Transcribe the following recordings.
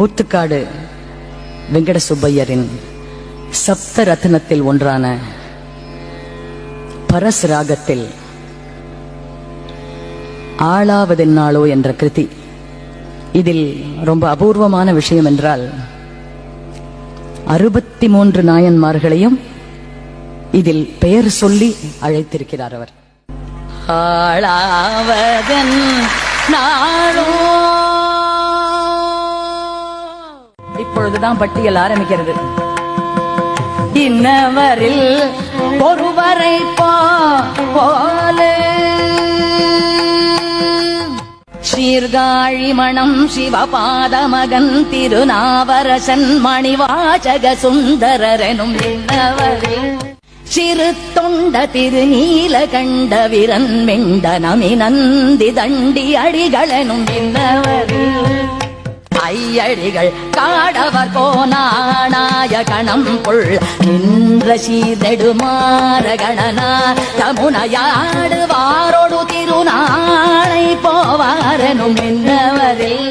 ஊத்துக்காடு வெங்கட சுப்பையரின் சப்த ரத்னத்தில் ஒன்றான பரஸ் ராகத்தில் ஆளாவதென்னாளோ என்ற கிருதி. இதில் ரொம்ப அபூர்வமான விஷயம் என்றால் அறுபத்தி மூன்று நாயன்மார்களையும் இதில் பெயர் சொல்லி அழைத்திருக்கிறார் அவர். ஆளாவதன் பொழுதுதான் பட்டியல் ஆரம்பிக்கிறது. இன்னவரில் ஒருவரை போலே. சீர்காழி மணம் சிவபாதமகன் திருநாவரசன் மணிவாசக சுந்தரரனும் இன்னவரில் சிறு தொண்ட திருநீல கண்ட விரன் மெண்ட நமி நந்தி தண்டி அடிகளனும் இன்னவரில் ஐயடிகள் காடவர் கோனானாய கணம் புள் நின்ற சீதெடுமாற கணனா தமுனையாடுவாரோடு திருநாளை போவாரனும் என்னவரில்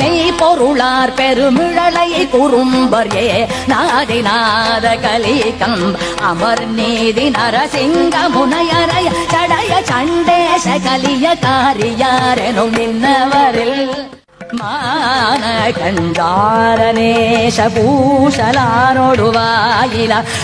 நெய் பொருளார் பெருமிழலை குறும்பரே நாதிநாத கலிகம். அமர் நீதி நரசிங்க முனையரைய சடைய சண்டேச கலிய காரியாரெனும் இன்னவரில் மான கண்டாரநேஷ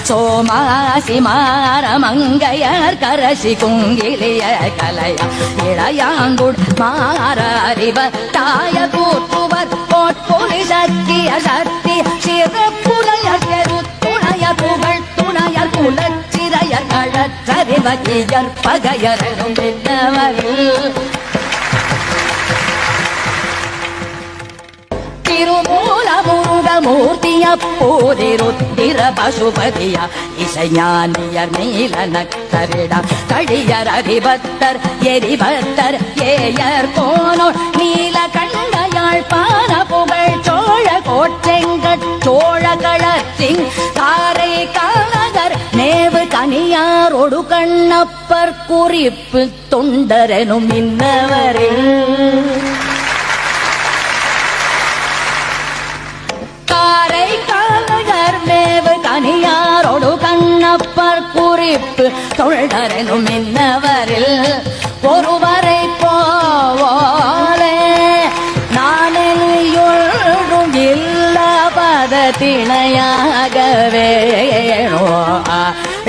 சோமாசி மார மங்கையர் கரசி குங்கிலிய கலைய இளையாங்குட் மாரறிவ தாய கூட்டுவர் போட்பொலி சக்கிய சக்தி சிறப்புலையர் பெருத்துணைய புகழ் துணைய குலச்சிறைய கழற்றறிவ கழற்றறிவகியர் பகையரும் பெற்றவர் திருமூல முருக மூர்த்திய பசுபதிய இசைஞானியர் நீல நக்தரிட கடியர் அதிபத்தர் எரிபத்தர் ஏயர் கோனோர் நீல கண்டையாள் பான புகழ் சோழ கோட்டெங்கட் சோழ களத்தின் காரை கானகர் நேவு கனியாரோடு கண்ணப்பர் குறிப்பு தொண்டரனும் இன்னவரில். குறிப்பு தொண்டரெனும் இன்னவரில் ஒருவரை போவோலே நானெனியும் இல்லாத திணையாகவே வேணோ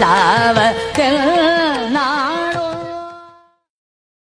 லாவ